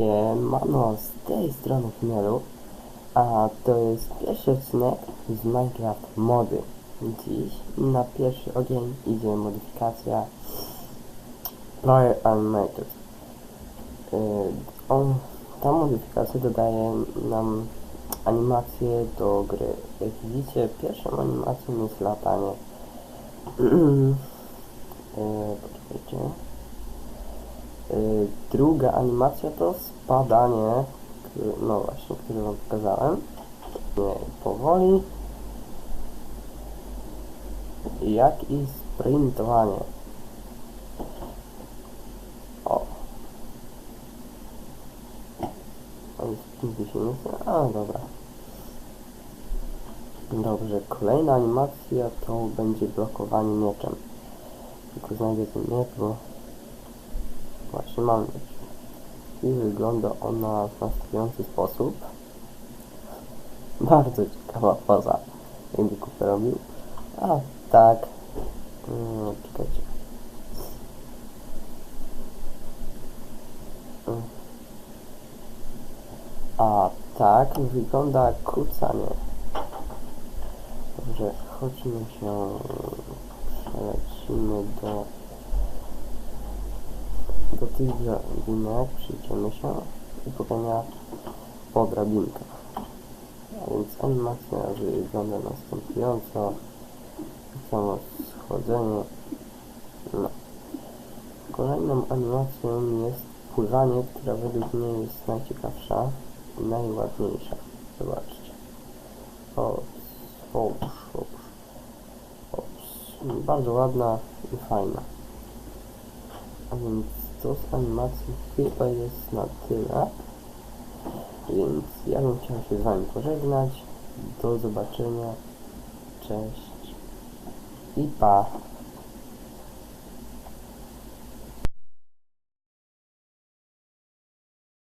Witajcie, Mano z tej strony Chmielu, a to jest pierwszy odcinek z Minecraft mody. Dziś na pierwszy ogień idzie modyfikacja Player Animated. On, ta modyfikacja dodaje nam animację do gry. Jak widzicie, pierwszą animacją jest latanie. yy, poczekajcie. Y, Druga animacja to spadanie, no właśnie, który wam pokazałem. Powoli. Jak i sprintowanie. O. Oj, sprinty się nie. A, dobra. Dobrze, kolejna animacja to będzie blokowanie mieczem. Tylko znajdę ten miecz, bo Właśnie mam mieć. I wygląda ona w następujący sposób. Bardzo ciekawa poza, jakby kupę robił. A tak. Mm, czekajcie. A tak wygląda kucanie. Dobrze, chodźmy się, przelecimy do drabinek przyjdziemy się i popełnia po drabinkach. A więc animacja wygląda następująco. Samo schodzenie. No. Kolejną animacją jest pływanie, która według mnie jest najciekawsza i najładniejsza. Zobaczcie. Ops, ops, ops. Ops. Bardzo ładna i fajna. A więc to z animacji chyba jest na tyle. Więc ja bym chciał się z Wami pożegnać. Do zobaczenia. Cześć. I pa.